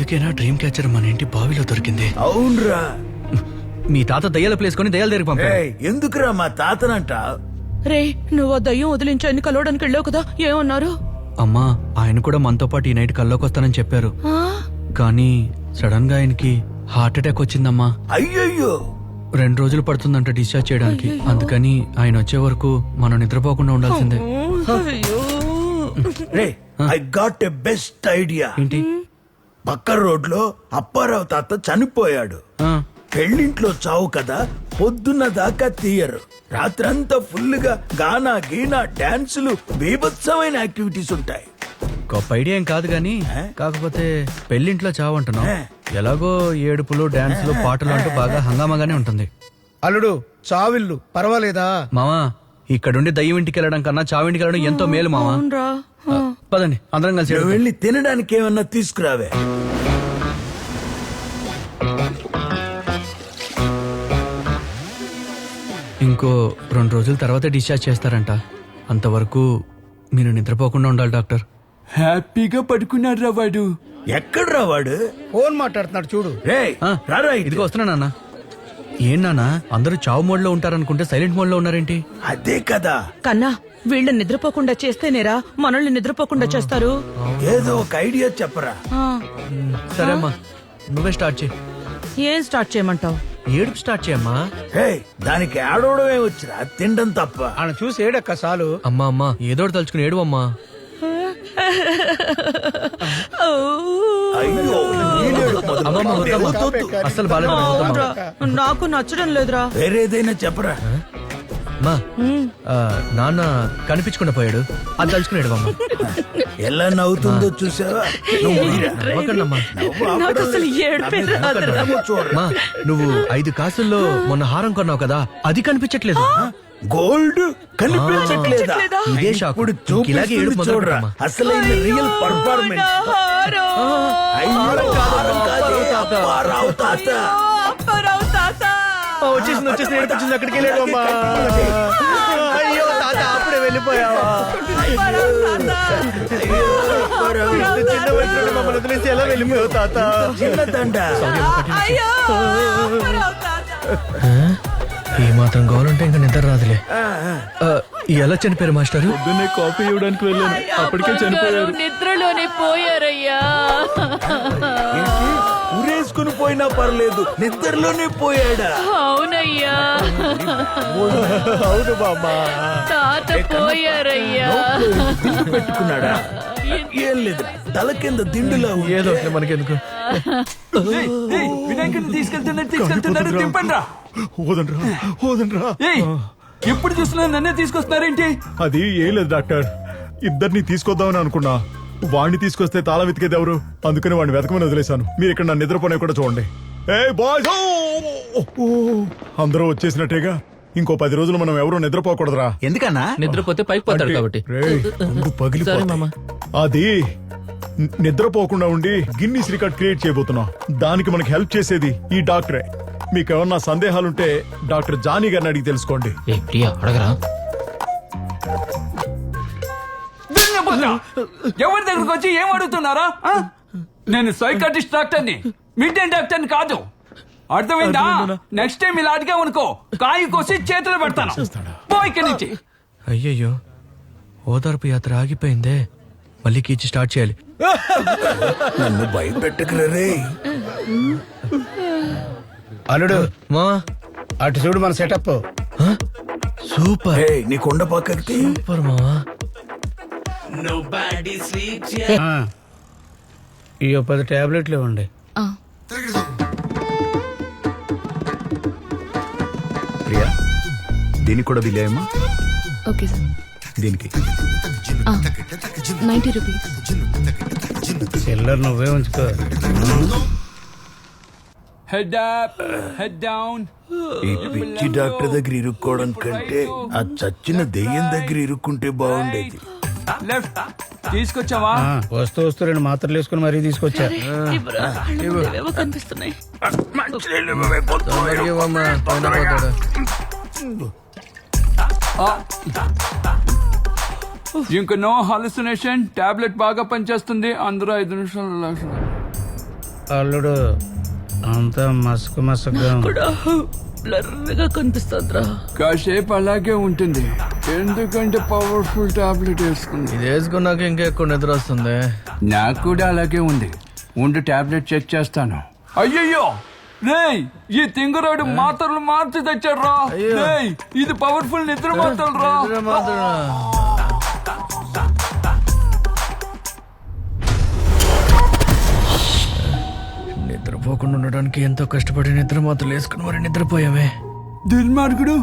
అందుకేనా dream catcher మన ఇంటి బావిలో దొరికింది. అవునరా. మీ తాత దయ్యాల ప్లేస్ కొని దయ్యాల దగ్గరికి పంపాడు. ఏయ్, ఎందుకురా మా తాతనంట? రే నువ్వు ఆ దయ్యం వదిలించాన్ని కలవడానికి వెళ్ళావు కదా? ఏమన్నారు? అమ్మా ఆయన కూడా మనతో పాటు ఈ నైట్ కల్లోకి వస్తానని చెప్పారు. ఆ? కానీ సడన్గా ఆయనకి హార్ట్ అటాక్ వచ్చిందమ్మా. అయ్యయ్యో. రెండు రోజులు పడుతుందంట డిశ్చార్జ్ చేయడానికి. అందుకని ఆయన వచ్చే వరకు మనం నిద్రపోకుండా ఉండాల్సిందే. అయ్యో. రే I got a best idea ఏంటి? పక్క రోడ్లో అప్పారావు తాత చనిపోయాడు. ఆ, పెళ్ళింట్లో చావు కదా పొద్దున్న దాకా తీయరు. రాత్రంతా ఫుల్గా గానా గీనా డాన్సులు బీభత్సమైన యాక్టివిటీస్ ఉంటాయి. గొప్ప ఐడియా ఏం కాదు గాని కాకపోతే పెళ్ళింట్లో చావంటున్నాం ఏ. ఎలాగో ఏడుపులు డాన్సులు పాటలు అంటూ బాగా హంగామాగానే ఉంటుంది. అల్లుడు చావిల్లు పర్వాలేదా? మావా ఇక్కడుండి దయ్యం ఇంటికి వెళ్ళడం కన్నా చావింటికి వెళ్ళడం ఎంతో మేలు ఆ, పదండి అందరం కలిసి నువ్వు. వెళ్ళి తినడానికి ఏమన్నా తీసుకురావే. ఇంకో రెండు రోజుల తర్వాత డిశ్చార్జ్ చేస్తారంట. అంతవరకు మీరు నిద్రపోకుండా ఉండాలి డాక్టర్. హ్యాపీగా పడుకున్నాడు రా వాడు. ఎక్కడ్రా వాడు? ఫోన్ మాట్లాడుతున్నాడు చూడు. రే ఆ, రారా ఇదిగో ఇదిగో వస్తున్నా నాన్న. ఏం నాన్న? అందరూ చావు మోడ్లో ఉంటారనుకుంటే సైలెంట్ మోడ్లో ఉన్నారేంటి? అదే కదా. కన్నా వీళ్ళని నిద్రపోకుండా చేస్తేనేరా మనల్ని నిద్రపోకుండా చేస్తారు? ఏదో ఒక ఐడియా చెప్పరా. ఆ, సరే అమ్మా నువ్వే స్టార్ట్ చేయి. ఏం స్టార్ట్ చేయమంటావు? ఏడుపు స్టార్ట్ చేయమ్మా. హే దానికి ఆడవడమే వచ్చిరా? తినడం తప్ప. ఆయన చూసి ఏడక్క చాలు. అమ్మా అమ్మా ఏదో తలుచుకుని ఏడు అమ్మా అయ్యో ఈడేడు మొదలు. అమ్మమ్మ వద్దమ్మా. అస్సలు బాలేదు అవునరా, నాకు నచ్చడం లేదురా. వేరేదైనా చెప్పరా? ఆ, నాన్న కనిపించకుండా పోయాడు. అది తలుచుకుని ఏడు అమ్మా ఎలా నవ్వుతుందో చూసావా? నువ్వు. నవ్వకండమ్మా. నవ్వు నాకు ఆపడం అసలు లేదు. ఏడుపే నా మీద రాదురా. నవ్వు చూడరా. అమ్మా నువ్వు ఐదు కాసుల్లో మొన్న హారం కొన్నావు కదా అది కనిపించట్లేదు. గోల్డ్ కనిపించట్లేదా? కనిపించట్లేదా? ఇదే షాక్. ఇప్పుడు ఇంక ఇలాగే ఏడుపు చూపిస్తుంది మొదలు చూడరా. పెట్టమ్మా. అసలైన రియల్ పర్ఫార్మెన్స్ హారం. తాత. వచ్చేసింది వచ్చేసింది ఏడుపు వచ్చింది అక్కడికి వెళ్ళాడు అమ్మా. అయ్యో తాత అప్పుడే వెళ్ళిపోయావా? చిన్న వయసులో మమ్మల్ని వదిలేసి ఎలా వెళ్ళిపోయావు తాత? చిన్నదండ అయ్యో అప్పారావు తాత. ఏ మాత్రం కావాలంటే ఇంకా నిద్ర రాదులే. ఆ, ఎలా చనిపోయారు మాస్టారు? పొద్దున్నే కాఫీ ఇవ్వడానికి వెళ్ళాను. అప్పటికే చనిపోయారు. నిద్రలోనే పోయారయ్యా. ఏంటి? ఉరేసుకుని పోయినా పర్లేదు నిద్రలోనే పోయాడా? అవునయ్యా. అవును బాబా తాత పోయారయ్యా. పెట్టుకున్నాడా? ఏం లేదు. తల కింద దిండులా ఉంది. ఏదో ఒకటి మనకెందుకు? వినాయకుడిని తీసుకెళ్తున్నారు తీసుకెళ్తున్నారు తిప్పండి రా ఏయ్ ఎప్పుడు చూస్తున్నా నన్నే తీసుకొస్తున్నారేంటి? అది ఏం లేదు డాక్టర్. ఇద్దరిని తీసుకొద్దామని అనుకున్నా. వాడిని తీసుకొస్తే తాళం వెతికేది ఎవరు? అందుకని వాడిని వెతకమని వదిలేశాను. మీరు ఇక్కడ నన్ను నిద్రపోనే కూడా చూడండి. ఏ బాయ్స్! అందరూ వచ్చేసినట్టేగా? ఇంకో పది రోజులు మనం ఎవరూ నిద్రపోకూడదురా. ఎందుకన్నా? నిద్రపోతే పైకి పోతాడు కాబట్టి. రేయ్, పగిలిపోతాయి. అది. నిద్రపోకుండా ఉండి గిన్నీస్ రికార్డ్ క్రియేట్ చేయబోతున్నాం. దానికి మనకి హెల్ప్ చేసేది ఈ డాక్టరే. మీకు ఏమన్నా సందేహాలుంటే డాక్టర్ జానీ గారిని అడిగి తెలుసుకోండి. ఏ ప్రియా అడగరా. ఎవరి దగ్గరకు వచ్చి ఏం అడుగుతున్నారా? ఆ? నేను సైకాటిస్ట్ డాక్టర్ని. మిడ్డేన్ డాక్టర్ని కాదు. అర్థమైందా? నెక్స్ట్ టైం ఇలా అడిగా అనుకో కాయి కోసి చేతులు పెడతాను. పో ఇక్కడి నుంచి. అయ్యయ్యో. ఓదార్పు యాత్ర ఆగిపోయిందే. మళ్ళీ కీచి స్టార్ట్ చేయాలి. నన్ను భయపెట్టకురా రే. అల్లుడు మా? అటు చూడు మన సెటప్ సూపర్. నీ కొండ పక్కకి. సూపర్ మావా. ఈ పది టాబ్లెట్లు ఇవ్వండి. ప్రియా దీనికి కూడా అయ్యమ్మా? Okay sir. దీనికి? Ninety rupees. చిల్లర నువ్వే ఉంచుకో. హెడ్ అప్ హెడ్ డౌన్ ఈ పిచ్చి డాక్టర్ దగ్గర ఇరుక్కోవడం కంటే ఆ చచ్చిన దెయ్యం దగ్గర ఇరుక్కుంటే బాగుండేది. లెఫ్ట్ తీసుకొచ్చావా? వస్తూ వస్తూ రెండు మాత్రలు వేసుకుని మరీ తీసుకొచ్చా? కనిపిస్తున్నాయి. ఇంక నో హాలుసినేషన్ టాబ్లెట్ బాగా పనిచేస్తుంది. అందరూ ఐదు నిమిషాలు అల్లుడు అంతా మసక మసకగా. కూడా బ్లర్గా కనిపిస్తుందిరా. కాసేపు అలాగే ఉంటుంది. ఎందుకంటే పవర్ఫుల్ టాబ్లెట్ వేసుకుంది. ఇది వేసుకున్నాక ఇంకా ఎక్కువ నిద్ర వస్తుంది. నాకు కూడా అలాగే ఉంది. ఉండు టాబ్లెట్ చెక్ చేస్తాను. అయ్యయ్యో! రేయ్ ఈ తింగరాడు మాత్రలు మార్చి తెచ్చాడు రా ఇది పవర్ఫుల్ నిద్ర మాత్రలు రా. నిద్రపోకుండా ఉండడానికి ఎంతో కష్టపడి నిద్ర మాత్రలు వేసుకుని మరి నిద్రపోయామే. దుర్మార్గుడు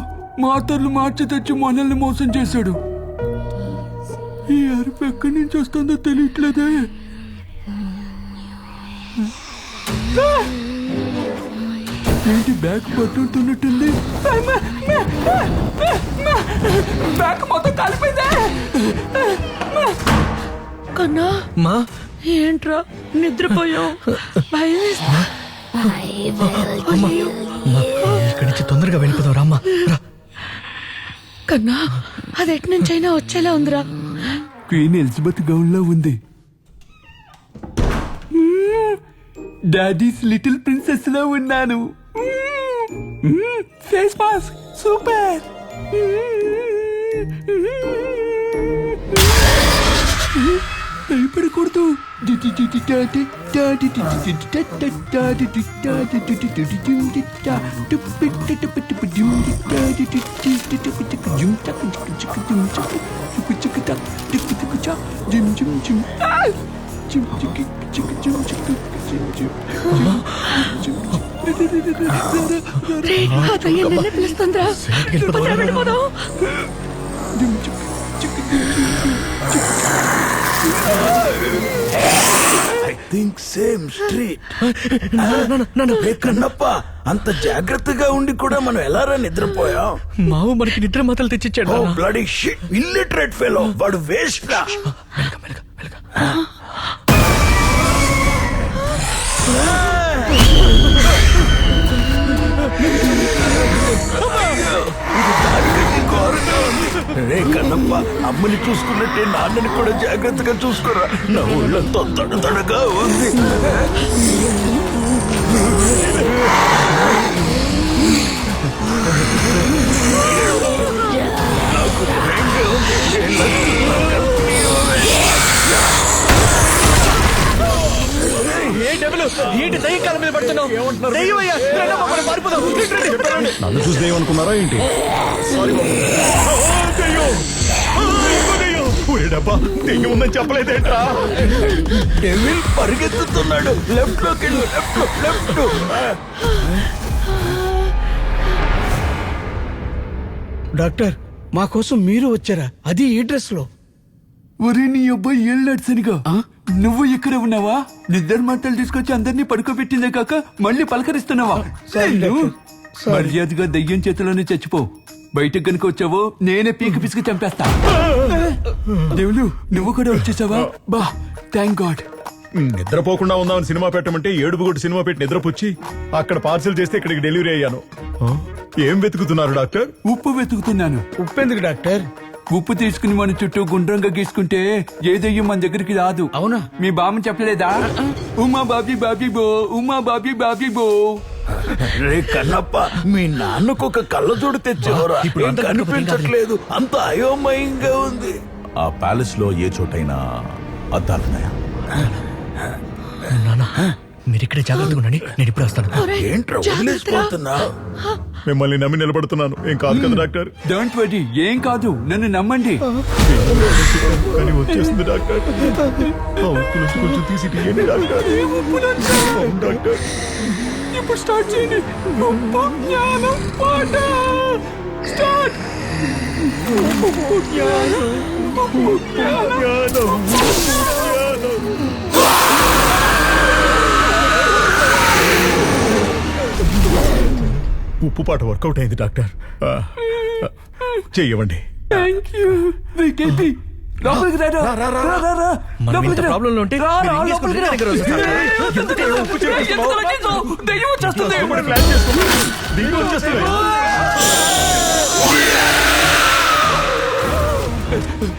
మాతర్లు మార్చి తెచ్చి మనల్ని మోసం చేశాడు. ఈ అరుపు ఎక్కడి నుంచి వస్తుందో తెలియట్లేదే. ఏంటి బ్యాగ్ పట్టుతున్నట్టుంది? బ్యాగ్ మొత్తం కాలిపోయిందే కన్నా? మా? ఏంట్రా? నిద్రపోయావు. ఇక్కడి నుంచి తొందరగా వెళ్ళిపోదాం రామ్మా కన్నా అది ఎటు నుంచైనా వచ్చేలా ఉందిరా. క్వీన్ ఎలిజబెత్ గౌన్లో ఉంది డాడీస్ లిటిల్ ప్రిన్సెస్లో ఉన్నాను ఫేస్ మాస్క్ సూపర్. భయపడకూడదు. పిలుస్తుందా ఆ దయ్యం నిన్నే పిలుస్తుందిరా పదరా, వెళ్ళిపోదాం I think same street Kannappa అంత జాగ్రత్తగా ఉండి కూడా మనం ఎలారా నిద్రపోయాం? మావు మనకి నిద్ర మాత్రలు తెచ్చిచ్చాడు. బ్లడీ షిట్ ఇల్లిటరేట్ ఫెలో వాడు వేస్ట్ రా. రే కన్నప్ప అమ్మని చూసుకున్నట్టే నాన్నని కూడా జాగ్రత్తగా చూసుకోరా. నా ఊళ్ళంతా తడతడగా ఉంది. నన్ను చూసి ఏమనుకున్నారా ఏంటి? డబ్బా దెయ్యం ఉందని చెప్పలేదేంట్రా? డెవిల్ పరిగెత్తుతున్నాడు. లెఫ్ట్లోకి లెఫ్ట్ లెఫ్ట్ డాక్టర్ మా కోసం మీరు వచ్చారా? అది ఈ డ్రెస్లో. ఒరే నీ అబ్బాయి ఏళ్ళాడు సరిగా నువ్వు ఇక్కడ ఉన్నావా? నిద్ర మాటలు తీసుకొచ్చి అందరినీ పడుకోబెట్టిందే కాక మళ్ళీ పలకరిస్తున్నావా. మర్యాదగా దయ్యం చేతిలోనే చచ్చిపో. బయటకు గనుక వచ్చావో నేనే పీక పిసికి చంపేస్తా. దేవుడు నువ్వు కూడా వచ్చేసావా? బా థ్యాంక్ గాడ్ నిద్రపోకుండా ఉందామని సినిమా పెట్టమంటే ఏడుపు కొట్టి సినిమా పెట్టి నిద్రపుచ్చి అక్కడ పార్సిల్ చేస్తే ఇక్కడికి డెలివరీ అయ్యాను. ఏం వెతుకుతున్నారు డాక్టర్? ఉప్పు వెతుకుతున్నాను. ఉప్పెందుకు డాక్టర్? ఉప్పు తీసుకుని మన చుట్టూ గుండ్రంగా గీసుకుంటే ఏ దయ్యం మన దగ్గరికి రాదు. అవునా? మీ బామ్మ చెప్పలేదా? ఉమా బాబీ బాబీ బో ఉమా బాబీ బాబీ బో. రే కన్నప్ప మీ నాన్నకు ఒక కళ్ళజోడు తెచ్చేవరా. ఇప్పుడు కనిపించట్లేదు. అంత అయోమయంగా ఉంది. ఆ ప్యాలెస్లో ఏ చోటైనా అద్దాలున్నాయా నాన్న మీరు ఇక్కడే జాగ్రత్తగా ఉండండి. నేను ఇప్పుడు వస్తాను. ఏంట్రా వదిలేసిపోతున్నా? మిమ్మల్ని నమ్మి నిలబడుతున్నాను. ఏం కాదు కదా డాక్టర్? డోంట్ వరీ ఏం కాదు. నన్ను నమ్మండి. కానీ వచ్చేస్తుంది డాక్టర్. ఆ ఉప్పు నుంచి కొంచెం తీసి తీయండి డాక్టర్ అవును, డాక్టర్. ఇప్పుడు స్టార్ట్ చేయండి. ఉప్పు జ్ఞానం పాట స్టార్ట్ ఉప్పు జ్ఞానం. ఉప్పు పాట వర్కౌట్ అయింది డాక్టర్ చెయ్యవండి థ్యాంక్ యూ వికెపి లోపలికి రారా రా రా రా రా మనం ఇంత లోపలికి రా. ప్రాబ్లం లో ఉంటే రా, మీరు రా, ఏం చేసుకుంటే లోపలికి రా. నా దగ్గర వస్తారు. ఎందుకు అలా చేసావు? దెయ్యం వచ్చేస్తుంది. ఇప్పుడు ప్లాన్ చేసుకోండి. దీనికి వచ్చేస్తుంది